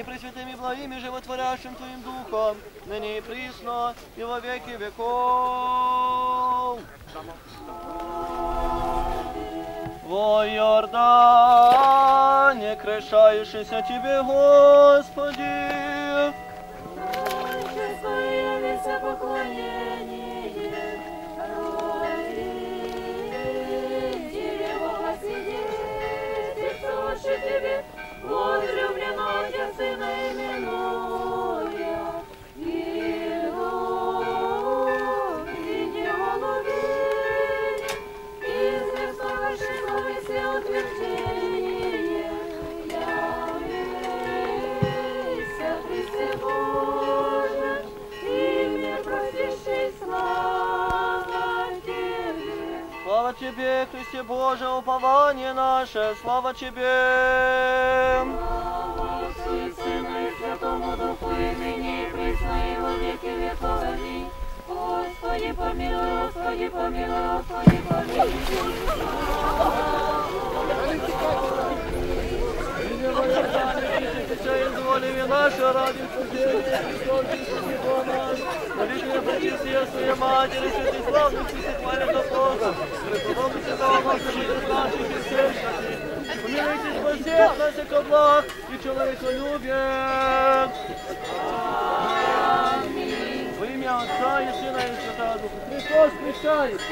І Пресвятим і благим і животворящим Твоїм Духом, нині і прісно, і во віки веков. Во Йордане, крещающийся Тебе, Господи, Тебе слава Тебе. Христе Боже, упование наше, слава Тебе. Святому Духу, и ныне и присно, и во веки веков. Аминь. Господи помилуй, Господи помилуй, Господи помилуй. Отчаяние дозволив наши ради Спасения Христос Иисус Бога, молитве Пречистия Своей Матери, святый славный Христос Мария Бога, преподобите за вам, служите наших и всех Помилуйте спасет ко благ и человеколюбие. Во имя Отца и Сына и Святого Духа. Христос прощається.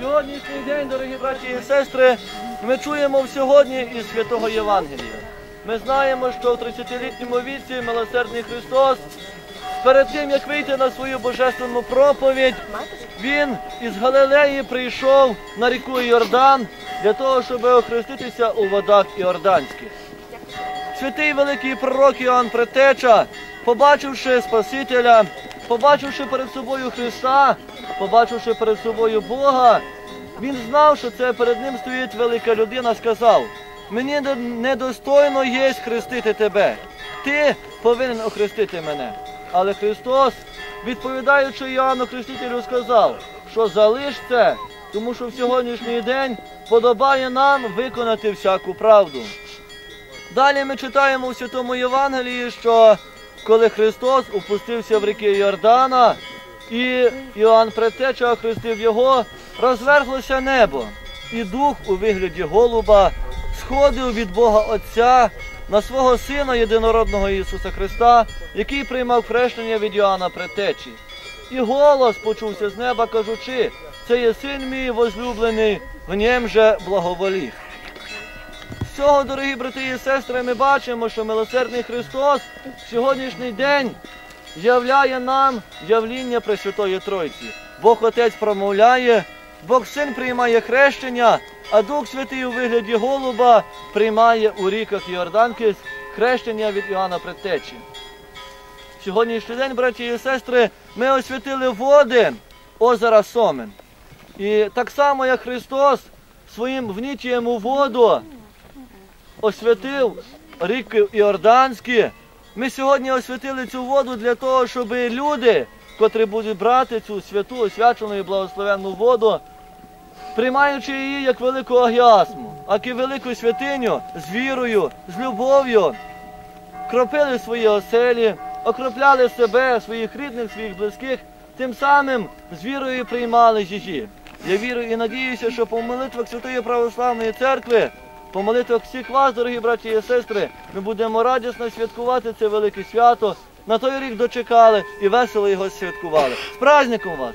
Сьогоднішній день, дорогі браті і сестри, ми чуємо сьогодні із святого Євангелія. Ми знаємо, що в 30-літньому віці милосердний Христос перед тим, як вийти на свою божественну проповідь, він із Галилеї прийшов на ріку Йордан для того, щоб охреститися у водах Іорданських. Святий великий пророк Іоанн Претеча, побачивши Спасителя, побачивши перед собою Христа, побачивши перед собою Бога, він знав, що це перед ним стоїть велика людина, сказав: мені недостойно є хрестити тебе. Ти повинен охрестити мене. Але Христос, відповідаючи Іоанну Хрестителю, сказав, що залиш це, тому що в сьогоднішній день подобає нам виконати всяку правду. Далі ми читаємо у Святому Євангелії, що коли Христос опустився в ріки Йордана, і Іоанн Предтеча охрестив його, розверглося небо, і дух у вигляді голуба сходив від Бога Отця на свого Сина єдинородного Ісуса Христа, який приймав хрещення від Іоанна Предтечі. І голос почувся з неба, кажучи, це є син мій возлюблений, в нім же благоволів. З цього, дорогі брати і сестри, ми бачимо, що милосердний Христос в сьогоднішній день являє нам явління Пресвятої Тройці. Бог Отець промовляє, Бог Син приймає хрещення, а Дух Святий у вигляді голуба приймає у ріках Йорданки хрещення від Іоанна Предтечі. Сьогоднішній день, браті і сестри, ми освятили води озера Сомен. І так само, як Христос своїм внічієм у воду освятив ріки Іорданські. Ми сьогодні освятили цю воду для того, щоб люди, котрі будуть брати цю святу, освячену і благословенну воду, приймаючи її як велику агіасму, а велику святиню з вірою, з любов'ю, кропили свої оселі, окропляли себе, своїх рідних, своїх близьких, тим самим з вірою приймали її. Я вірю і надіюся, що по молитвах Святої Православної Церкви, по молитвах всіх вас, дорогі браті і сестри, ми будемо радісно святкувати це велике свято. На той рік дочекали і весело його святкували. З праздником вас!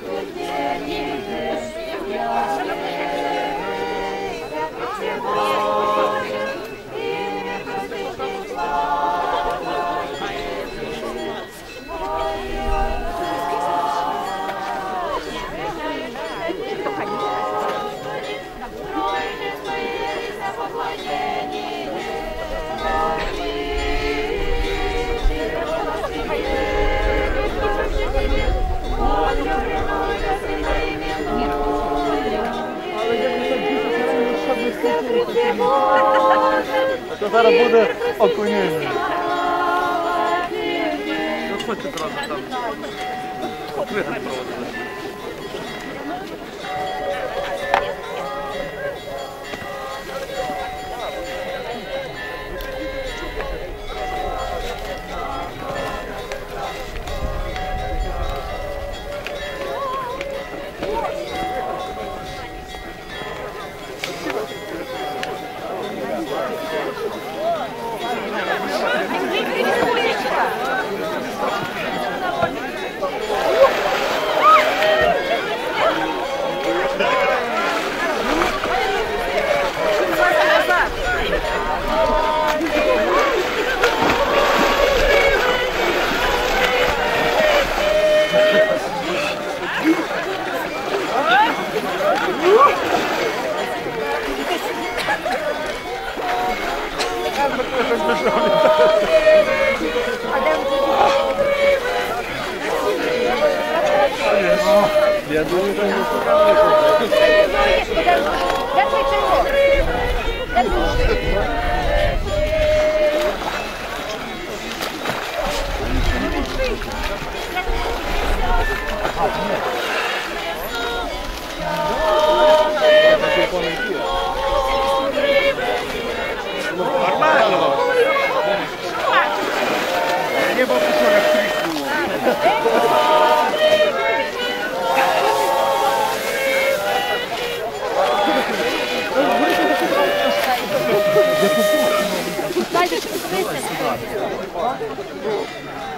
Yeah. Заходьте одразу там. Вигляд проводити. Я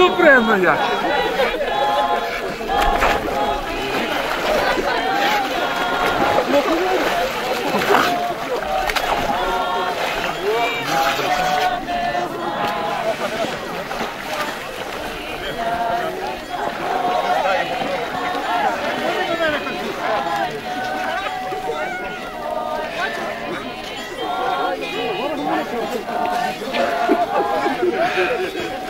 добре, ну.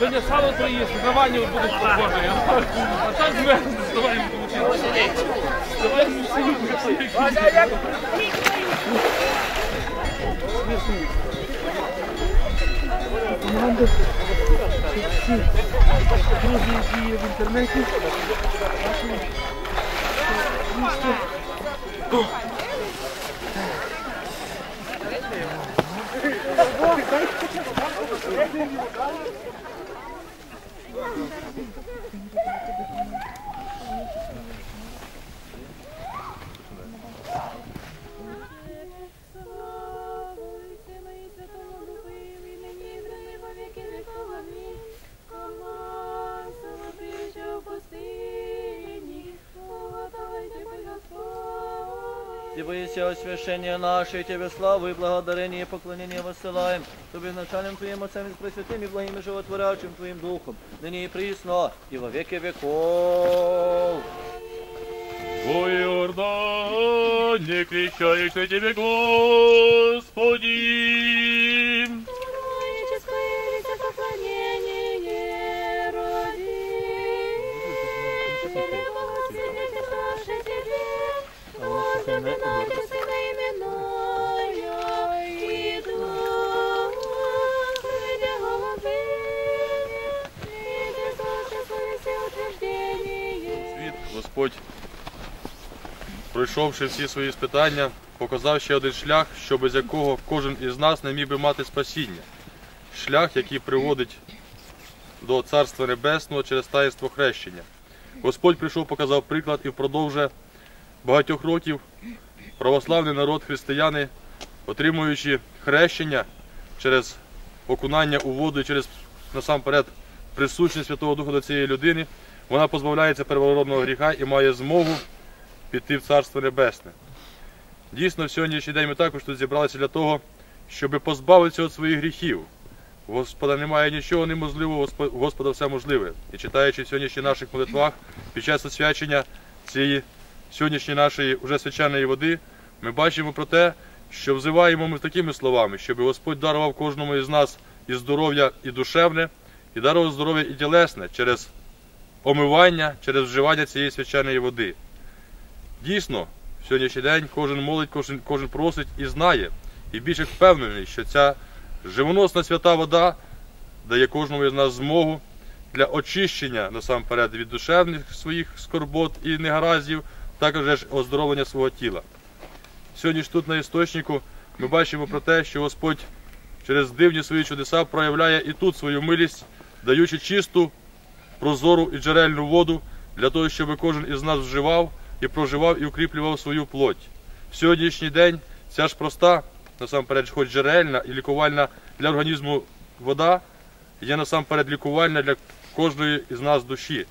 Сьогодні сало приїсти, на ванні будеш похожий. А так зверху доставаємо получити. Давай всі. Команди, всі друзі, які є в інтернеті. Славуйся, Thank you. Господь. И боися освящения наше, и Тебе славу и благодарение и поклонение воссылаем. Тобі начальным Твоим Отцем и Пресвятым и благим и животворящим Твоим Духом, ныне и присно, и во веки веков. О Иордане, крещаешься тебе, Господи! Світ Господь, пройшовши всі свої спитання, показав ще один шлях, що без якого кожен із нас не міг би мати спасіння. Шлях, який приводить до Царства Небесного через таїнство хрещення. Господь прийшов, показав приклад і впродовж багатьох років православний народ, християни, отримуючи хрещення через окунання у воду і через насамперед присутність Святого Духа до цієї людини, вона позбавляється первородного гріха і має змогу піти в Царство Небесне. Дійсно, в сьогоднішній день ми також тут зібралися для того, щоб позбавитися від своїх гріхів. У Господа немає нічого неможливого, у Господа все можливе. І читаючи в наших молитвах, під час освячення цієї сьогоднішньої нашої вже свяченої води, ми бачимо про те, що взиваємо ми такими словами, щоб Господь дарував кожному із нас і здоров'я і душевне, і дарував здоров'я і тілесне через омивання, через вживання цієї свяченої води. Дійсно, сьогоднішній день кожен молить, кожен, кожен просить і знає, і більш як впевнений, що ця живоносна свята вода дає кожному із нас змогу для очищення насамперед від душевних своїх скорбот і негараздів, також оздоровлення свого тіла. Сьогодні ж тут на істочнику ми бачимо про те, що Господь через дивні свої чудеса проявляє і тут свою милість, даючи чисту, прозору і джерельну воду для того, щоб кожен із нас вживав і проживав і укріплював свою плоть. Сьогоднішній день ця ж проста, насамперед, хоч джерельна і лікувальна для організму вода, є насамперед лікувальна для кожної із нас душі.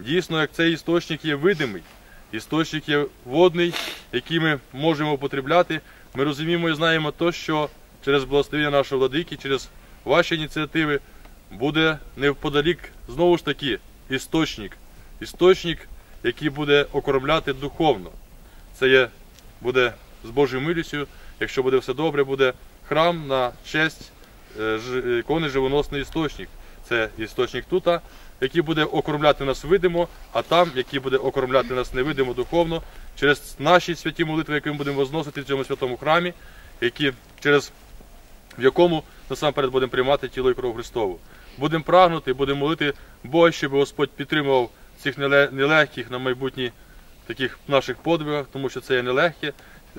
Дійсно, як цей істочник є видимий, істочник є водний, який ми можемо потребляти, ми розуміємо і знаємо то, що через благословення нашого владики, через ваші ініціативи буде невподалік знову ж таки істочник. Істочник, який буде окормляти духовно. Це є, буде з Божою милістю, якщо буде все добре, буде храм на честь е, ікони живоносний істочник. Це істочник тута, який буде окормляти нас видимо, а там, який буде окормляти нас невидимо духовно, через наші святі молитви, які ми будемо возносити в цьому святому храмі, які через в якому насамперед будемо приймати тіло і кров Христову. Будемо прагнути, будемо молити Бога, щоб Господь підтримував цих неле- нелегких на майбутній таких наших подвигах, тому що це є нелегкий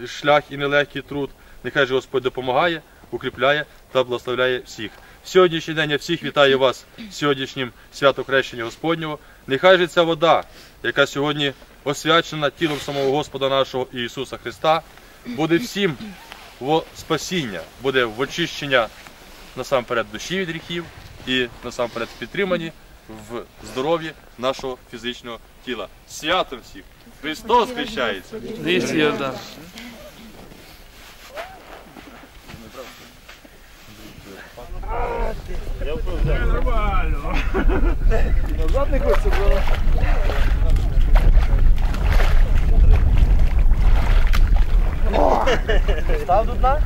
шлях і нелегкий труд. Нехай же Господь допомагає, укріпляє та благословляє всіх. Сьогоднішній день я всіх вітаю вас сьогоднішнім свято Хрещення Господнього. Нехай же ця вода, яка сьогодні освячена тілом самого Господа нашого Ісуса Христа, буде всім во спасіння, буде в очищення насамперед душі від гріхів і насамперед в підтриманні в здоров'ї нашого фізичного тіла. Святом всіх! Христос хрещається! Назад не хочеться, було. Став до дна?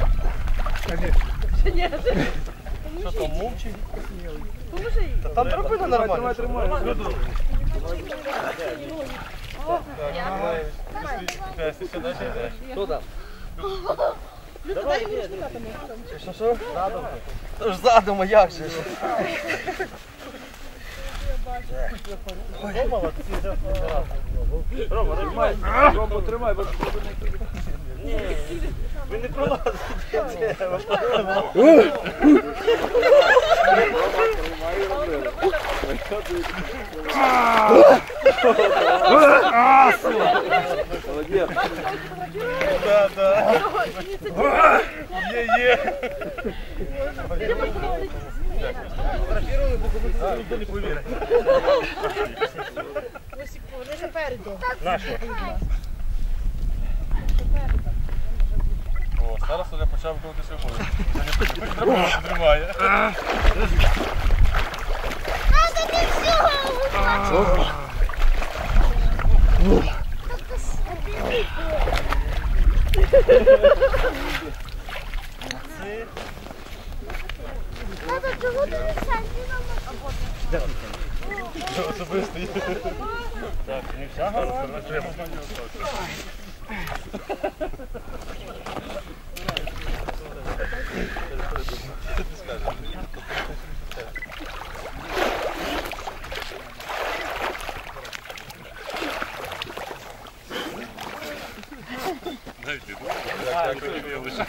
Що там, мовчить? Та там драбина нормально. Тримай, тримай. Хто там? Що, що? Задом. Та задом, як же? Рома, тримай. Рома, тримай, бо Ні, ви не пролазите. Да, да. Є, є. Ніхто не повірить. Вони попереду. О, зараз вже почав крутися вгору. Тримає. Тато, чого ти не Особистий. Так, не вся голова, але треба. Навіть не думаю. Дякую, я лише.